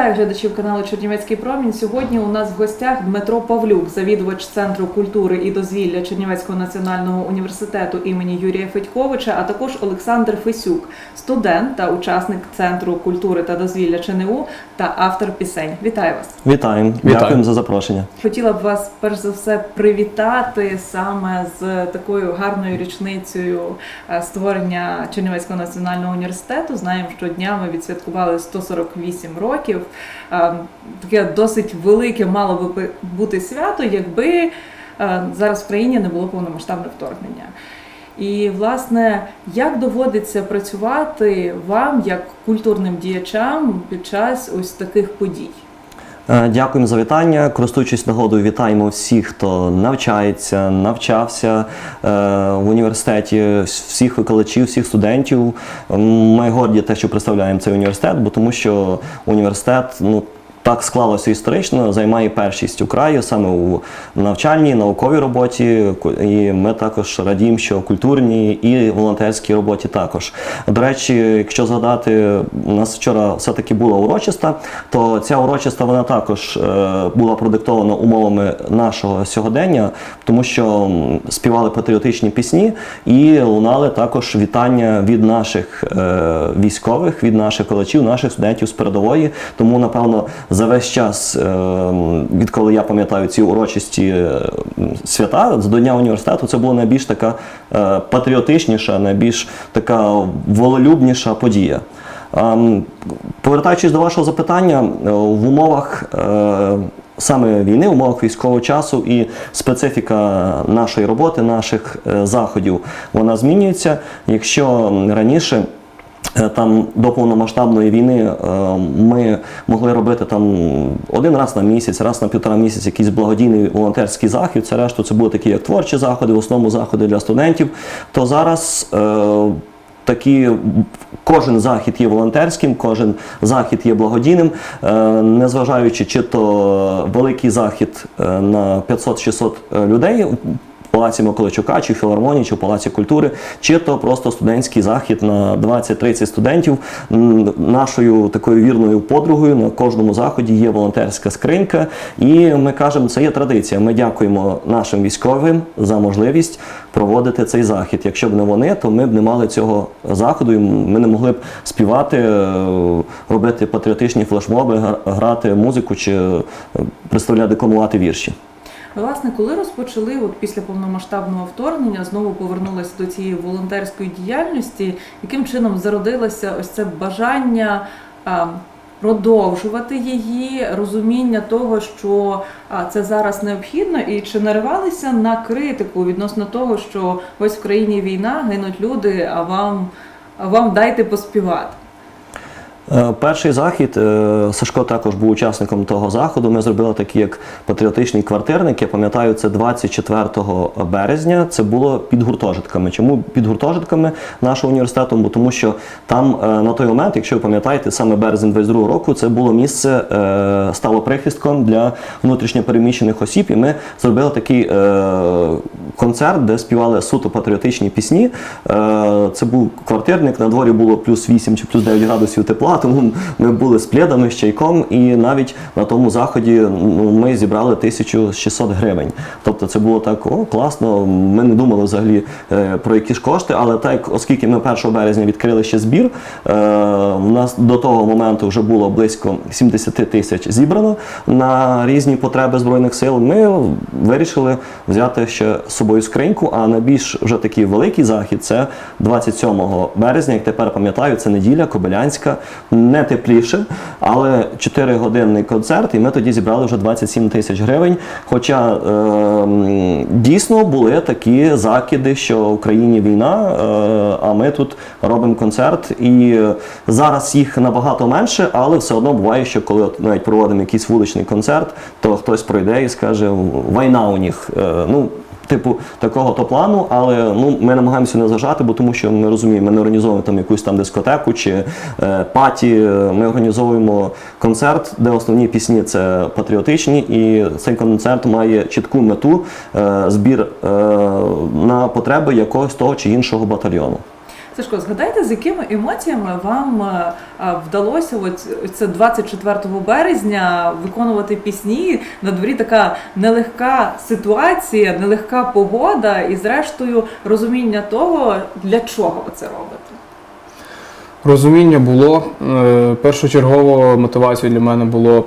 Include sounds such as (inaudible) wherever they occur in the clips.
Вітаю глядачів каналу Чернівецький промінь. Сьогодні у нас в гостях Дмитро Павлюк, завідувач Центру культури і дозвілля Чернівецького національного університету імені Юрія Федьковича, а також Олександр Фесюк, студент та учасник Центру культури та дозвілля ЧНУ та автор пісень. Вітаю вас! Вітаємо, Вітаю. дякуємо за запрошення. Хотіла б вас перш за все привітати саме з такою гарною річницею е, створення Чернівецького національного університету. Знаємо, що днями відсвяткували 148 років. Е, Таке досить велике мало би бути свято, якби е, зараз в країні не було повномасштабне вторгнення. І власне, як доводиться працювати вам як культурним діячам під час ось таких подій? Е, Дякуємо за вітання. Користуючись нагодою, вітаємо всіх, хто навчається, навчався е, в університеті, всіх викладачів, всіх студентів. Ми горді те, що представляємо цей університет, бо тому що університет, ну. Так склалося історично, займає першість у краю саме у навчальній, науковій роботі. І ми також радіємо, що культурній і волонтерській роботі також. До речі, якщо згадати, у нас вчора все-таки була урочиста, то ця урочиста вона також е, була продиктована умовами нашого сьогодення, тому що співали патріотичні пісні і лунали також вітання від наших е, військових, від наших колачів, наших студентів з передової. Тому, напевно, за весь час, е, відколи я пам'ятаю ці урочисті е, свята до Дня університету, це була найбільш така е, патріотичніша, найбільш така волелюбніша подія. Повертаючись до вашого запитання, в умовах саме війни, в умовах військового часу і специфіка нашої роботи, наших заходів, вона змінюється. Якщо раніше Там до повномасштабної війни е, ми могли робити там один раз на місяць, раз на півтора місяць якийсь благодійний волонтерський захід. Це решту це були такі як творчі заходи, в основному заходи для студентів. То зараз е, такі кожен захід є волонтерським, кожен захід є благодійним, е, незважаючи чи то великий захід е, на 500-600 людей. Палаці Миколайчука, чи філармонії, чи в Палаці культури, чи то просто студентський захід на 20-30 студентів. Нашою такою вірною подругою на кожному заході є волонтерська скринька. І ми кажемо, це є традиція. Ми дякуємо нашим військовим за можливість проводити цей захід. Якщо б не вони, то ми б не мали цього заходу. і Ми не могли б співати, е, робити патріотичні флешмоби, грати музику чи е, представляти декламувати вірші. Власне, коли розпочали от після повномасштабного вторгнення, знову повернулися до цієї волонтерської діяльності, яким чином зародилося ось це бажання продовжувати її, розуміння того, що це зараз необхідно, і чи наривалися на критику відносно того, що ось в країні війна гинуть люди, а вам, а вам дайте поспівати. Е, Перший захід е, Сашко також був учасником того заходу. Ми зробили такий як патріотичний квартирник. Я пам'ятаю, це 24 березня. Це було під гуртожитками. Чому під гуртожитками нашого університету? Бо тому, що там е, на той момент, якщо ви пам'ятаєте, саме березень 22 року, це було місце стало прихистком для внутрішньопереміщених осіб. І ми зробили такий концерт, де співали суто патріотичні пісні. Це був квартирник. На дворі було плюс 8 чи плюс 9 градусів тепла, тому ми були з пледами, з чайком, і навіть на тому заході ну, ми зібрали 1600 гривень. Тобто це було так о, класно. Ми не думали взагалі е, про які ж кошти, але так, оскільки ми 1 березня відкрили ще збір, е, у нас до того моменту вже було близько 70 тисяч зібрано на різні потреби збройних сил. Ми вирішили взяти ще з собою скриньку. А найбільш вже такий великий захід це 27 березня. Як тепер пам'ятаю, це неділя Кобилянська, не тепліше, але 4-годинний концерт, і ми тоді зібрали вже 27 тисяч гривень. Хоча е, дійсно були такі закиди, що в Україні війна, е, а ми тут робимо концерт. І зараз їх набагато менше, але все одно буває, що коли от навіть проводимо якийсь вуличний концерт, то хтось пройде і скаже війна у них. Е, ну, типу такого то плану, але ну ми намагаємося не зважати, бо тому що ми розуміємо, ми не організовуємо там якусь там дискотеку чи е, паті. Ми організовуємо концерт, де основні пісні це патріотичні, і цей концерт має чітку мету е, збір е, на потреби якогось того чи іншого батальйону. Сашко, згадайте, з якими емоціями вам е, е, вдалося от це 24 березня виконувати пісні. На дворі така нелегка ситуація, нелегка погода, і зрештою розуміння того, для чого ви це робите. Розуміння було. Е, Першочергово мотивацією для мене було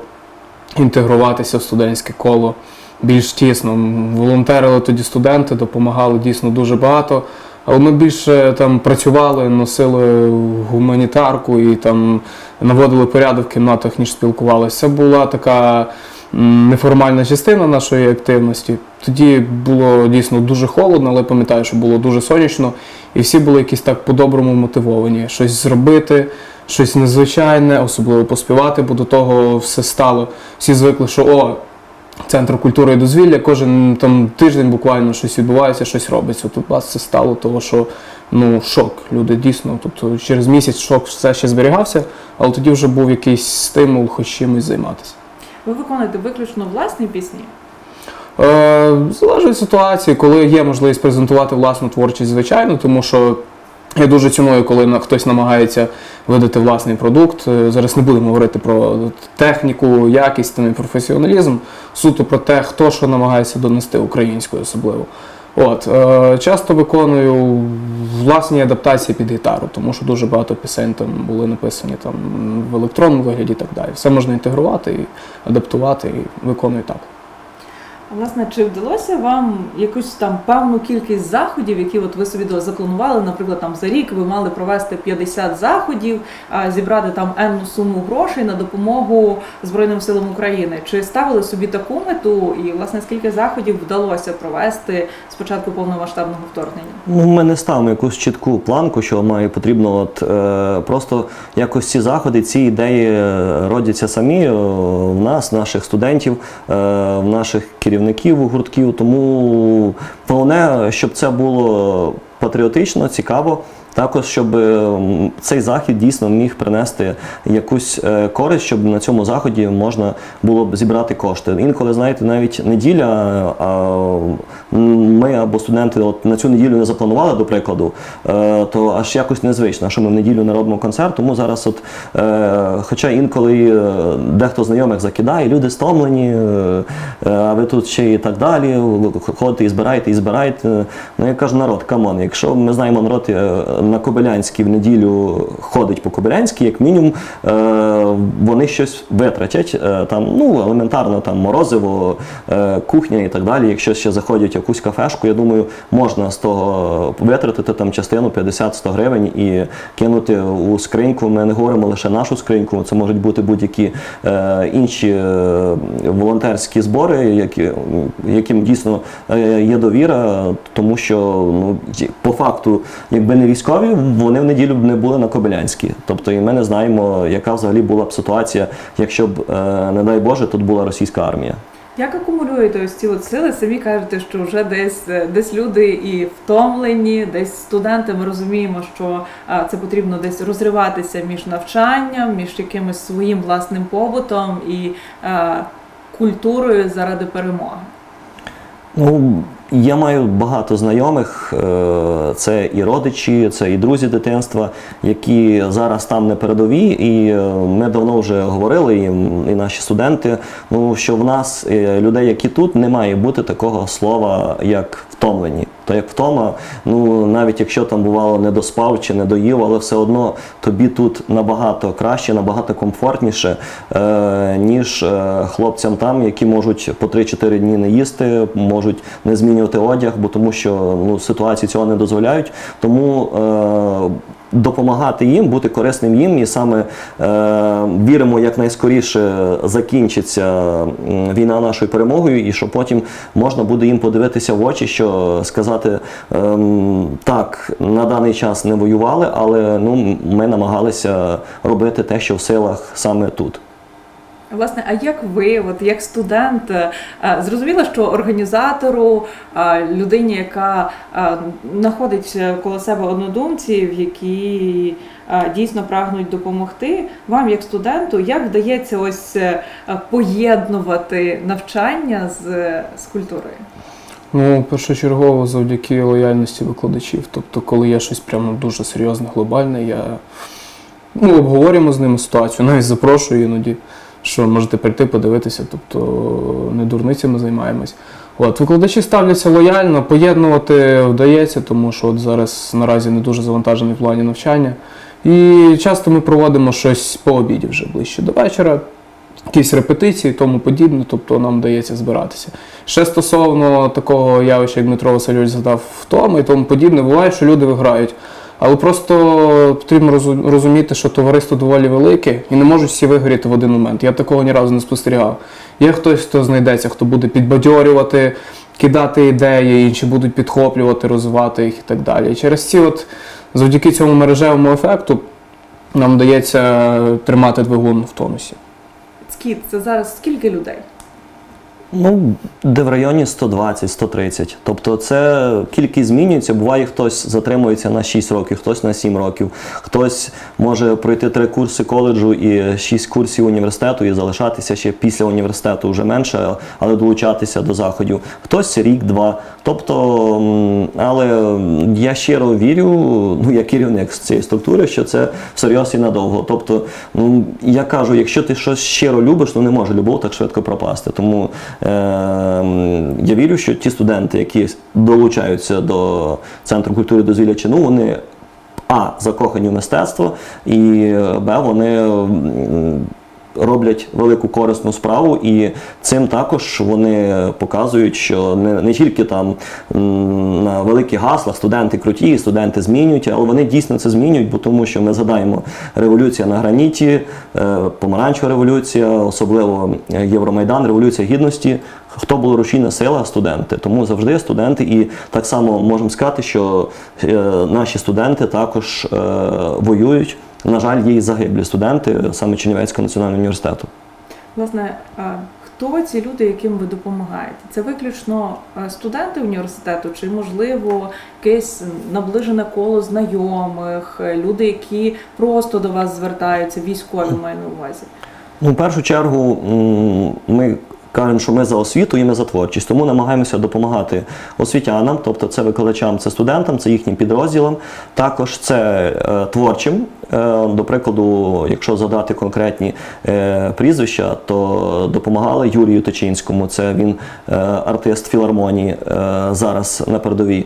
інтегруватися в студентське коло більш тісно. Волонтерили тоді студенти, допомагали дійсно дуже багато. Але ми більше там працювали, носили гуманітарку і там наводили порядок в кімнатах, ніж спілкувалися. Це була така неформальна частина нашої активності. Тоді було дійсно дуже холодно, але пам'ятаю, що було дуже сонячно, і всі були якісь так по-доброму мотивовані. Щось зробити, щось незвичайне, особливо поспівати, бо до того все стало. Всі звикли, що о, центр культури і дозвілля, кожен там тиждень буквально щось відбувається, щось робиться. Тут у вас це стало того, що ну шок. Люди дійсно тут через місяць шок все ще зберігався, але тоді вже був якийсь стимул, хоч чимось займатися. Ви виконуєте виключно власні пісні. Е, залежить від ситуації, коли є можливість презентувати власну творчість, звичайно, тому що я дуже ціную, коли хтось намагається видати власний продукт. Е, Зараз не будемо говорити про техніку, якість і професіоналізм, суто про те, хто що намагається донести українською особливо. От, е, часто виконую власні адаптації під гітару, тому що дуже багато пісень там були написані там в електронному вигляді і так далі. Все можна інтегрувати і адаптувати, і виконую так. Власне, чи вдалося вам якусь там певну кількість заходів, які от ви собі запланували, наприклад, там за рік ви мали провести 50 заходів, зібрати там енну суму грошей на допомогу Збройним силам України? Чи ставили собі таку мету, і власне скільки заходів вдалося провести з початку повномасштабного вторгнення? Ну, ми не ставимо якусь чітку планку, що має потрібно от, е, просто якось ці заходи, ці ідеї е, родяться самі е, в нас, наших студентів, е, в наших керівників гуртків. Тому головне, щоб це було патріотично, цікаво. Також, щоб е, цей захід дійсно міг принести якусь е, користь, щоб на цьому заході можна було б зібрати кошти. Інколи, знаєте, навіть неділя, а ми або студенти от на цю неділю не запланували, до прикладу, е, то аж якось незвично, що ми в неділю не робимо концерт. Тому зараз, от, хоча інколи дехто знайомих закидає, люди стомлені, а ви тут ще і так далі, ходите і збираєте, і збираєте. Ну я кажу, народ, камон, якщо ми знаємо народ на Кобилянській в неділю ходить по Кобилянській, як мінімум, е, вони щось витратять. Е, Там, ну, елементарно, там морозиво, е, кухня і так далі. Якщо ще заходять якусь кафешку, я думаю, можна з того витратити там частину 50-100 гривень і кинути у скриньку. Ми не говоримо лише нашу скриньку, це можуть бути будь-які інші волонтерські збори, які, яким дійсно є довіра, тому що ну, по факту, якби не військові, вони в неділю б не були на Кобилянській. Тобто, і ми не знаємо, яка взагалі була б ситуація, якщо б, е, не дай Боже, тут була російська армія. Як акумулюєте ось ці от сили? Самі кажете, що вже десь е, десь люди і втомлені, десь студенти. Ми розуміємо, що а, це потрібно десь розриватися між навчанням, між якимось своїм власним побутом і культурою заради перемоги. Ну, я маю багато знайомих, е, це і родичі, це і друзі дитинства, які зараз там на передовій, і е, ми давно вже говорили, і, і наші студенти, ну що в нас е, людей, які тут, не має бути такого слова, як втомлені. То як втома, ну навіть якщо там бувало не доспав чи не доїв, але все одно тобі тут набагато краще, набагато комфортніше, е, ніж е, хлопцям там, які можуть по 3-4 дні не їсти, можуть не змінювати одяг, бо тому що ну, ситуації цього не дозволяють. Тому е, допомагати їм, бути корисним їм, і саме е, віримо, як найскоріше закінчиться війна нашою перемогою, і що потім можна буде їм подивитися в очі, що сказати ем, так, на даний час не воювали, але ну, ми намагалися робити те, що в силах саме тут. Власне, а як ви, от як студент, е, е, зрозуміло, що організатору, е, людині, яка знаходить коло себе однодумців, які дійсно прагнуть допомогти, вам, як студенту, як вдається ось поєднувати навчання з, з культурою? Ну, першочергово завдяки лояльності викладачів. Тобто, коли є щось прямо дуже серйозне, глобальне, я ну, обговорюємо з ними ситуацію, навіть запрошую іноді, що можете прийти подивитися, тобто не дурницями займаємось. От, викладачі ставляться лояльно, поєднувати вдається, тому що от зараз наразі не дуже завантажений в плані навчання. І часто ми проводимо щось по обіді вже ближче до вечора, якісь репетиції тому подібне, тобто нам вдається збиратися. Ще стосовно такого явища, як Дмитро Васильович задав втоми і тому подібне, буває, що люди виграють. Але просто потрібно розуміти, що товариство доволі велике і не можуть всі вигоріти в один момент. Я такого ні разу не спостерігав. Є хтось, хто знайдеться, хто буде підбадьорювати, кидати ідеї, інші будуть підхоплювати, розвивати їх і так далі. І через ці, от завдяки цьому мережевому ефекту, нам вдається тримати двигун в тонусі. Скіт, це зараз скільки людей? Ну, де в районі 120-130. Тобто це кількість змінюється. Буває, хтось затримується на 6 років, хтось на 7 років, хтось може пройти 3 курси коледжу і 6 курсів університету і залишатися ще після університету вже менше, але долучатися до заходів. Хтось рік-два. Тобто, але я щиро вірю, ну я керівник цієї структури, що це всерйоз і надовго. Тобто, ну я кажу, якщо ти щось щиро любиш, ну не може любов так швидко пропасти. Тому я вірю, що ті студенти, які долучаються до центру культури дозвілля чину, вони а закохані в мистецтво, і б вони. Роблять велику корисну справу, і цим також вони показують, що не, не тільки там на великі гасла студенти круті, студенти змінюють, але вони дійсно це змінюють, бо тому що ми згадаємо революція на граніті, е, помаранчева революція, особливо Євромайдан, революція гідності. Хто була рушійна сила? Студенти. Тому завжди студенти, і так само можемо сказати, що е, наші студенти також е, воюють. На жаль, є і загиблі студенти саме Чернівецького національного університету. Власне, хто ці люди, яким ви допомагаєте? Це виключно студенти університету, чи можливо якесь наближене коло знайомих, люди, які просто до вас звертаються, військові маю на увазі? Ну, в першу чергу ми кажемо, що ми за освіту і ми за творчість, тому намагаємося допомагати освітянам, тобто це викладачам, це студентам, це їхнім підрозділам. Також це е, творчим. Е, До прикладу, якщо задати конкретні е, прізвища, то допомагали Юрію Точинському, це він е, артист філармонії зараз на передовій.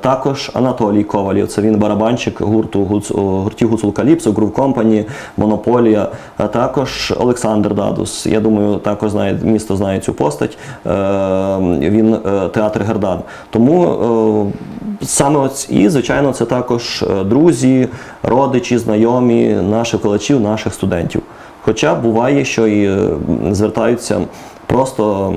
Також Анатолій Ковалів, це він барабанщик гурту гуртів Гуцул Каліпсо, Грув Компані, Монополія. Також Олександр Дадус. Я думаю, також знає місто знає цю постать. Він театр Гердан. Тому саме і, звичайно, це також друзі, родичі, знайомі наших викладачів, наших студентів. Хоча буває, що і звертаються просто.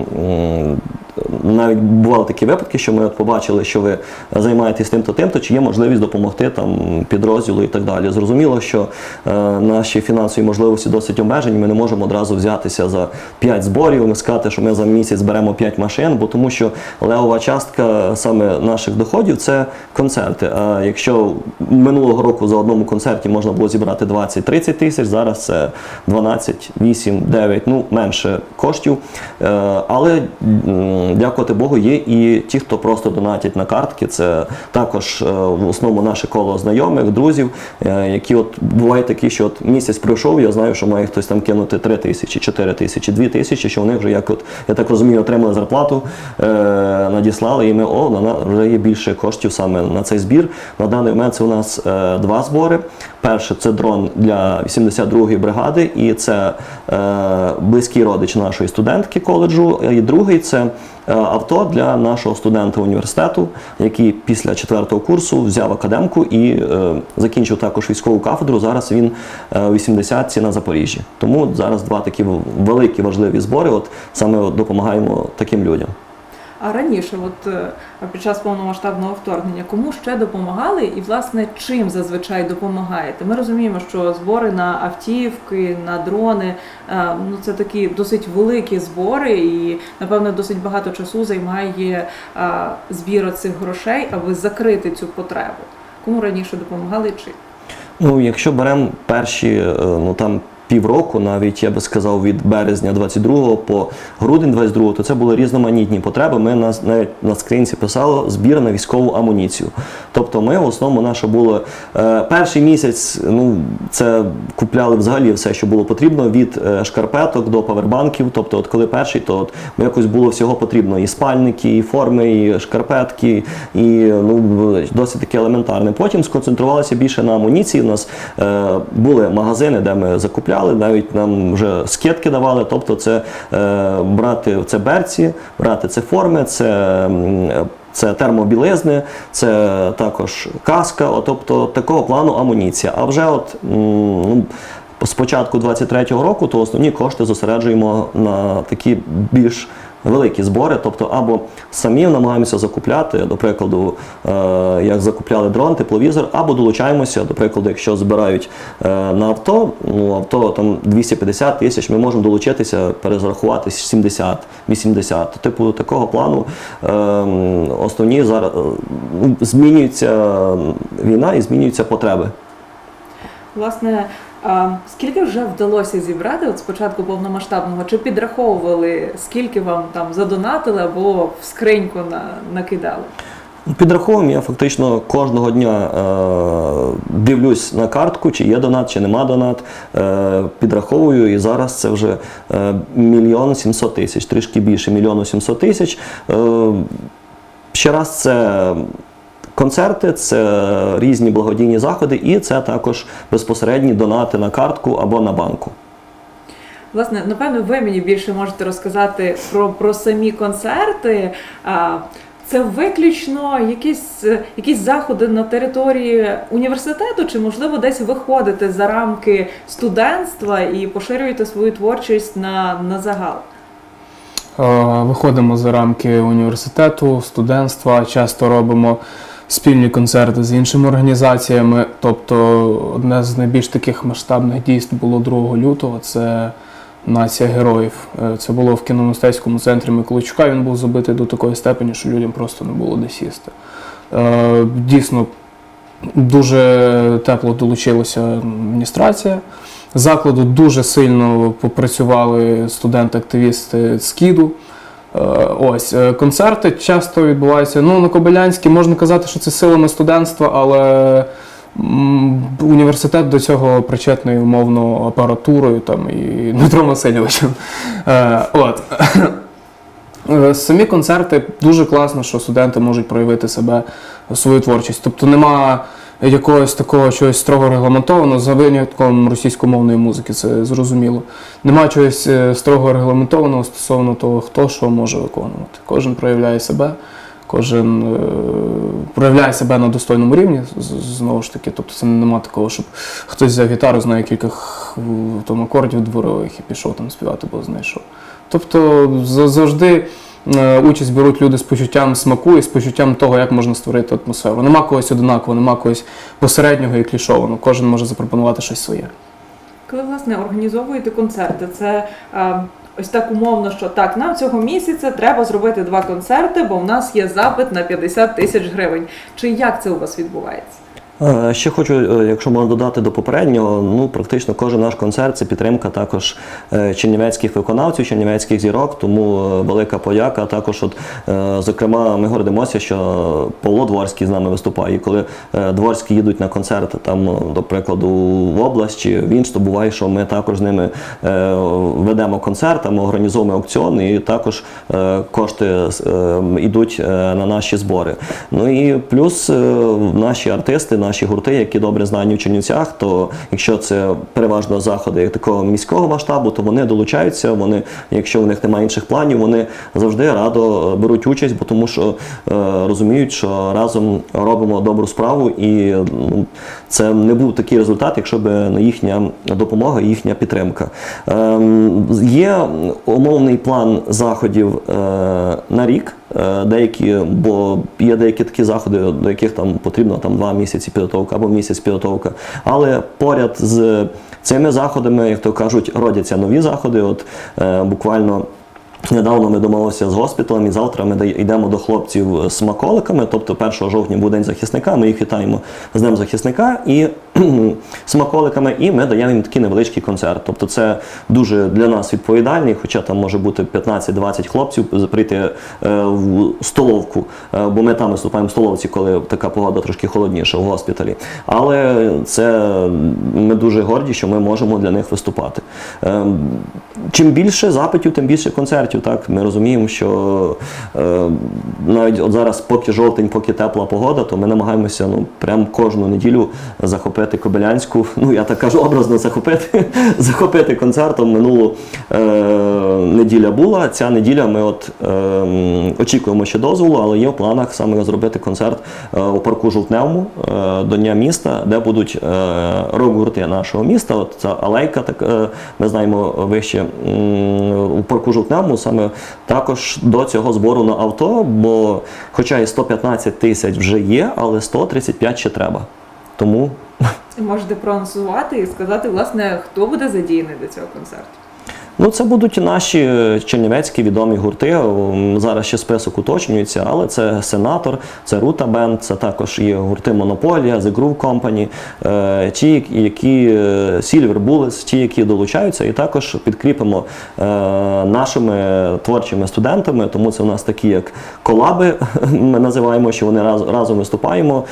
Навіть бували такі випадки, що ми от побачили, що ви займаєтесь тим-то тим-то, чи є можливість допомогти там підрозділу і так далі. Зрозуміло, що е, наші фінансові можливості досить обмежені. Ми не можемо одразу взятися за 5 зборів, і сказати, що ми за місяць беремо 5 машин, бо тому що левова частка саме наших доходів це концерти. А якщо минулого року за одному концерті можна було зібрати 20-30 тисяч, зараз це 12, 8, 9, ну менше коштів. Е, Але дякувати Богу, є і ті, хто просто донатять на картки. Це також е, в основному наше коло знайомих, друзів, е, які от бувають такі, що от місяць пройшов, я знаю, що має хтось там кинути 3 тисячі, 4 тисячі, 2 тисячі, що вони вже як от, я так розумію, отримали зарплату, е, надіслали, і ми о, на, вже є більше коштів саме на цей збір. На даний момент це у нас два збори. Перше це дрон для 82-ї бригади, і це близький родич нашої студентки коледжу. І другий це авто для нашого студента університету, який після четвертого курсу взяв академку і е, закінчив також військову кафедру. Зараз він е, 80-ці на Запоріжжі. Тому зараз два такі великі важливі збори. От саме допомагаємо таким людям. А раніше, от е, під час повномасштабного вторгнення, кому ще допомагали і власне чим зазвичай допомагаєте? Ми розуміємо, що збори на автівки, на дрони е, ну це такі досить великі збори, і напевно досить багато часу займає е, збір цих грошей, аби закрити цю потребу. Кому раніше допомагали і чим? Ну, якщо беремо перші, ну там півроку, навіть я би сказав, від березня 22 по грудень 22, то це були різноманітні потреби. Ми на, навіть на скринці писали збір на військову амуніцію. Тобто ми в основному наше було е, перший місяць, ну це купляли взагалі все, що було потрібно, від е, шкарпеток до павербанків. Тобто, от коли перший, то от якось було всього потрібно: і спальники, і форми, і шкарпетки, і ну досить таке елементарне. Потім сконцентрувалися більше на амуніції. У нас е, були магазини, де ми закупляли, навіть нам вже скидки давали. Тобто, це е, брати це берці, брати це форми, це. Це термобілизни, це також каска, тобто такого плану амуніція. А вже от з початку 23-го року, то основні кошти зосереджуємо на такі більш великі збори, тобто або самі намагаємося закупляти, до прикладу, е, як закупляли дрон, тепловізор, або долучаємося, до прикладу, якщо збирають е, на авто, ну авто там 250 тисяч, ми можемо долучитися, перезарахувати 70-80. Типу такого плану е, основні зараз ну, змінюється війна і змінюються потреби. Власне, а, скільки вже вдалося зібрати от з початку повномасштабного? Чи підраховували, скільки вам там задонатили або в скриньку на, накидали? Підраховуємо, я фактично кожного дня е, дивлюсь на картку, чи є донат, чи нема донат. Е, підраховую, і зараз це вже е, мільйон сімсот тисяч, трішки більше мільйону сімсот тисяч. Е, ще раз це. Концерти, це різні благодійні заходи, і це також безпосередні донати на картку або на банку. Власне, напевно, ви мені більше можете розказати про, про самі концерти. А, Це виключно якісь, якісь заходи на території університету, чи можливо десь виходите за рамки студентства і поширюєте свою творчість на, на загал? Виходимо за рамки університету, студентства, часто робимо спільні концерти з іншими організаціями. Тобто, одне з найбільш таких масштабних дійств було 2 лютого. Це Нація героїв. Е, Це було в кіномистецькому центрі Миколайчука. Він був забитий до такої степені, що людям просто не було де сісти. Е, Дійсно, дуже тепло долучилася адміністрація. Закладу дуже сильно попрацювали студенти-активісти з КІДу. Е, Ось е, концерти часто відбуваються. Ну, на Кобилянській можна казати, що це силами студентства, але університет до цього причетний умовно апаратурою там і (laughs) Дмитром Васильовичем. Е, От. Самі концерти дуже класно, що студенти можуть проявити себе свою творчість. Тобто нема якогось такого чогось строго регламентованого за винятком російськомовної музики, це зрозуміло. Нема чогось е, строго регламентованого стосовно того, хто що може виконувати. Кожен проявляє себе, кожен е, проявляє себе на достойному рівні, знову ж таки. Тобто це нема такого, щоб хтось взяв гітару, знає кілька акордів дворових і пішов там співати, бо знайшов. Тобто завжди участь беруть люди з почуттям смаку і з почуттям того, як можна створити атмосферу. Нема когось одинакового, нема когось посереднього і клішованого. Кожен може запропонувати щось своє. Коли власне організовуєте концерти, це а, ось так умовно, що так, нам цього місяця треба зробити два концерти, бо в нас є запит на 50 тисяч гривень. Чи як це у вас відбувається? Е, Ще хочу, е, якщо можна додати до попереднього, ну практично кожен наш концерт це підтримка також е, чернівецьких виконавців, чернівецьких зірок. Тому велика подяка. Також, от, зокрема, ми гордимося, що Павло Дворський з нами виступає. І коли Дворські їдуть на концерт, там, до прикладу, в область чи в то буває, що ми також з ними ведемо концерт, там організовуємо аукціон, і також кошти йдуть на наші збори. Ну і плюс наші артисти, наші гурти, які добре знані в Чернівцях, то якщо це переважно заходи такого міського масштабу, то вони долучаються. Вони, якщо у них немає інших планів, вони завжди радо е, беруть участь, бо тому що е, розуміють, що разом робимо добру справу, і це не був такий результат, якщо б не їхня допомога, їхня підтримка. Ем, є умовний план заходів е, на рік. Е, Деякі, бо є деякі такі заходи, до яких там потрібно там два місяці підготовка або місяць підготовка. Але поряд з цими заходами, як то кажуть, родяться нові заходи. От е, буквально Недавно ми домовилися з госпіталем, і завтра ми йдемо до хлопців з смаколиками. Тобто 1 жовтня буде день захисника. Ми їх вітаємо з Днем захисника і (clears throat) смаколиками, і ми даємо їм такий невеличкий концерт. Тобто, це дуже для нас відповідальний, хоча там може бути 15-20 хлопців прийти е, в столовку, е, бо ми там виступаємо в столовці, коли така погода трошки холодніша в госпіталі. Але це ми дуже горді, що ми можемо для них виступати. Е, Чим більше запитів, тим більше концертів. Так ми розуміємо, що е, навіть от зараз, поки жовтень, поки тепла погода, то ми намагаємося ну прям кожну неділю захопити Кобилянську. (laughs) Ну я так кажу, образно захопити, (laughs) захопити концертом. Минулу е, неділя була. Ця неділя ми от е, очікуємо ще дозволу, але є в планах саме зробити концерт е, у парку Жовтневому е, до Дня міста, де будуть е, рок-гурти нашого міста. От ця алейка, так е, ми знаємо вище у парку Жовтневому, саме також до цього збору на авто, бо хоча і 115 тисяч вже є, але 135 ще треба. Тому Можете проанонсувати і сказати, власне, хто буде задіяний до цього концерту. Ну, це будуть наші е, чернівецькі відомі гурти. Зараз ще список уточнюється, але це Сенатор, це Рута Бенд, це також є гурти Монополія, The Groove Company, е, ті, які е, Silver Bullets, ті, які долучаються, і також підкріпимо нашими творчими студентами. Тому це у нас такі, як колаби, (laughs) ми називаємо, що вони раз, разом виступаємо.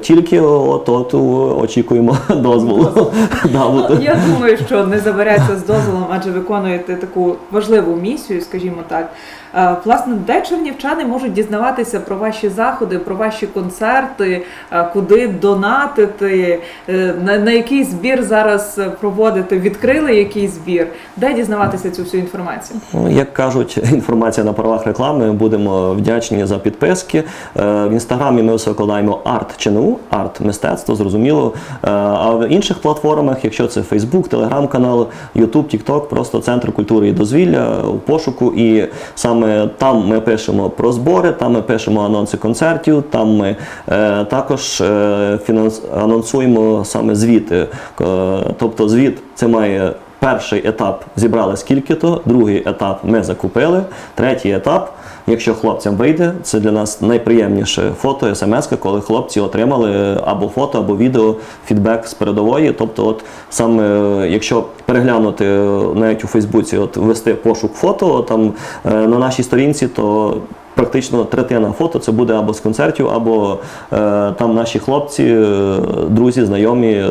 Тільки от, от очікуємо (laughs) дозволу. (laughs) Я думаю, що не забереться з дозволом, адже виконуєте таку важливу місію, скажімо так. Е, Власне, де чернівчани можуть дізнаватися про ваші заходи, про ваші концерти, е, куди донатити, е, на, який збір зараз проводити, відкрили який збір, де дізнаватися цю всю інформацію? Ну, Як кажуть, (laughs) інформація на правах реклами. Будемо вдячні за підписки. В інстаграмі ми викладаємо арт ЧНУ, арт мистецтво, зрозуміло. А в інших платформах, якщо це Facebook, телеграм-канал, YouTube, TikTok, просто центр культури і дозвілля у пошуку. І саме там ми пишемо про збори, там ми пишемо анонси концертів, там ми е, також е, фінанс... анонсуємо саме звіти. Е, Тобто звіт це має Перший етап зібрали скільки-то, другий етап ми закупили, третій етап, якщо хлопцям вийде, це для нас найприємніше фото, смс, коли хлопці отримали або фото, або відео, фідбек з передової. Тобто, от саме е, якщо переглянути е, навіть у Фейсбуці, от ввести пошук фото там е, на нашій сторінці, то Практично третина фото це буде або з концертів, або е, там наші хлопці, е, друзі, знайомі, е,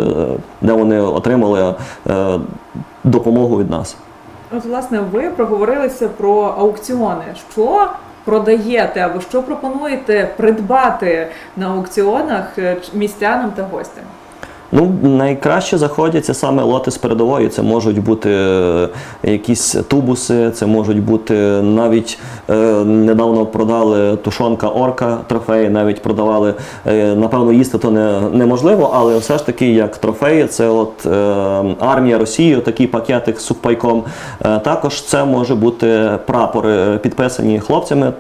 де вони отримали е, допомогу від нас. От, власне, ви проговорилися про аукціони. Що продаєте або що пропонуєте придбати на аукціонах е, містянам та гостям? Ну, найкраще заходять це саме лоти з передової. Це можуть бути е, якісь тубуси, це можуть бути навіть е, недавно продали тушонка орка трофеї, навіть продавали. Е, напевно, їсти то не, неможливо, але все ж таки, як трофеї, це от армія Росії, такий пакетик з сухпайком. Е, також це може бути прапори, підписані хлопцями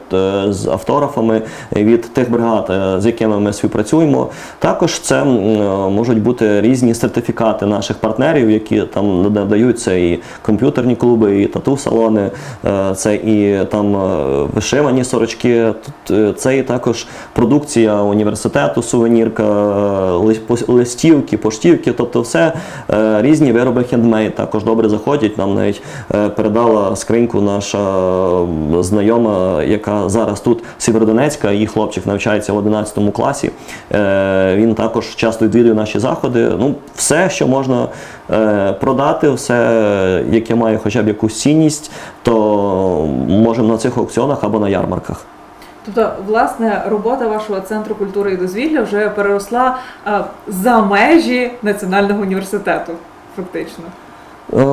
з автографами від тих бригад, з якими ми співпрацюємо. Також це можуть бути різні сертифікати наших партнерів, які там надають це і комп'ютерні клуби, і тату-салони, е, це і там е, вишивані сорочки. Е, це і також продукція університету, сувенірка, листівки, поштівки, тобто все різні вироби хендмейд також добре заходять. Нам навіть передала скриньку наша знайома, яка зараз тут Сєвєродонецька, її хлопчик навчається в 11 класі. Він також часто відвідує наші заходи. Ну, все, що можна е, продати, все, яке має хоча б якусь цінність, то можемо на цих аукціонах або на ярмарках. Тобто, власне, робота вашого центру культури і дозвілля вже переросла е, за межі національного університету, фактично. Е,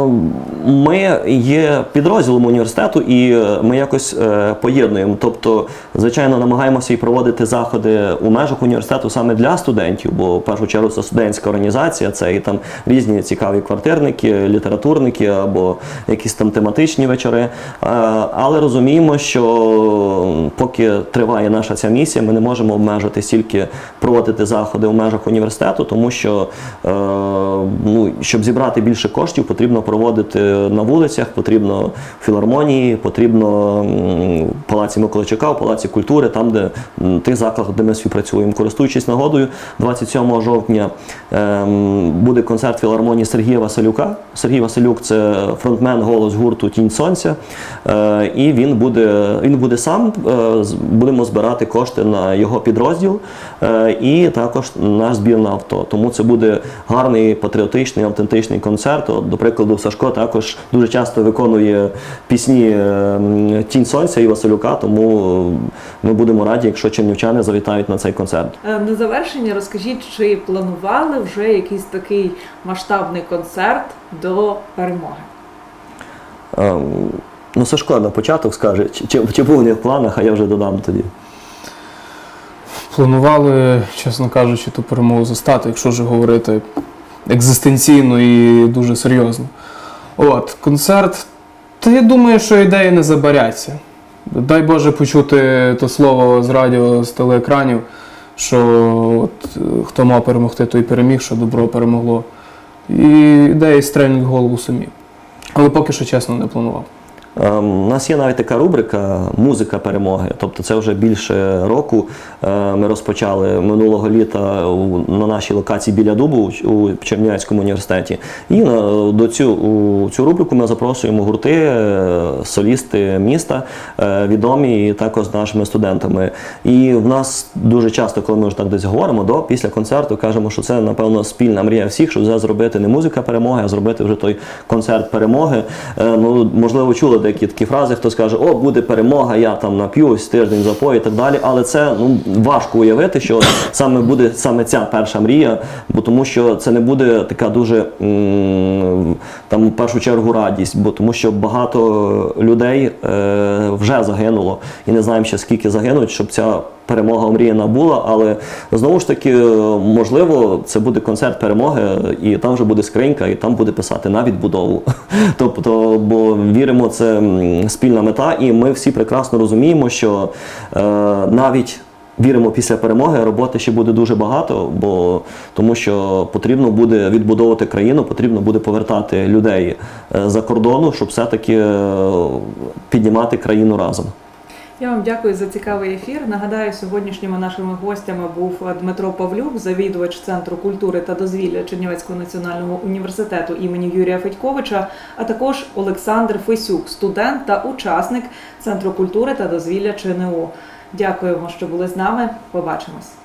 Ми є підрозділом університету і ми якось е, поєднуємо. Тобто, звичайно, намагаємося і проводити заходи у межах університету саме для студентів, бо в першу чергу це студентська організація, це і там різні цікаві квартирники, літературники або якісь там тематичні вечори. Е, Але розуміємо, що поки триває наша ця місія, ми не можемо обмежити стільки проводити заходи у межах університету, тому що ну, щоб зібрати більше коштів, потрібно потрібно проводити на вулицях, потрібно в філармонії, потрібно в палаці Миколайчука, в палаці культури, там, де м, тих закладах, де ми співпрацюємо. Користуючись нагодою, 27 жовтня ем, буде концерт філармонії Сергія Василюка. Сергій Василюк це фронтмен голос гурту Тінь Сонця. Е, і він буде, він буде сам. е, будемо збирати кошти на його підрозділ е, і також наш збір на авто. Тому це буде гарний патріотичний, автентичний концерт. До прикладу, Сашко також дуже часто виконує пісні е, Тінь Сонця і Василюка, тому е, ми будемо раді, якщо чернівчани завітають на цей концерт. Е, На завершення розкажіть, чи планували вже якийсь такий масштабний концерт до перемоги? Ем, Ну, Сашко на початок скаже, чи, чи, чи був них в планах, а я вже додам тоді. Планували, чесно кажучи, ту перемогу застати, якщо вже говорити екзистенційно і дуже серйозно. От, концерт. Та я думаю, що ідеї не забаряться. Дай Боже почути то слово з радіо, з телеекранів, що от, е, хто мав перемогти, той переміг, що добро перемогло. І ідеї стрельнуть в голову самі. Але поки що чесно не планував. Ем, У нас є навіть така рубрика Музика перемоги. Тобто це вже більше року е, ми розпочали минулого літа на нашій локації біля Дубу у- Чернівецькому університеті. І до цю, у цю рубрику ми запрошуємо гурти, е, солісти міста, е, відомі і також з нашими студентами. І в нас дуже часто, коли ми вже так десь говоримо, до після концерту кажемо, що це напевно спільна мрія всіх, щоб зробити не музика перемоги, а зробити вже той концерт перемоги. Ну можливо, чули деякі такі фрази, хто скаже, о, буде перемога, я там нап'юсь, тиждень запою і так далі. Але це ну важко уявити, що саме буде саме ця перша мрія, бо тому що це не буде така дуже там в першу чергу радість, бо тому що багато людей е, вже загинуло і не знаємо ще скільки загинуть, щоб ця. Перемога омріяна була, але знову ж таки, е, можливо, це буде концерт перемоги, і там вже буде скринька, і там буде писати на відбудову. (laughs) Тобто, бо віримо, це спільна мета, і ми всі прекрасно розуміємо, що е, навіть віримо після перемоги, роботи ще буде дуже багато, бо тому що потрібно буде відбудовувати країну, потрібно буде повертати людей е, за кордону, щоб все-таки е, піднімати країну разом. Я вам дякую за цікавий ефір. Нагадаю, сьогоднішніми нашими гостями був Дмитро Павлюк, завідувач Центру культури та дозвілля Чернівецького національного університету імені Юрія Федьковича, а також Олександр Фесюк, студент та учасник Центру культури та дозвілля ЧНУ. Дякуємо, що були з нами. Побачимось.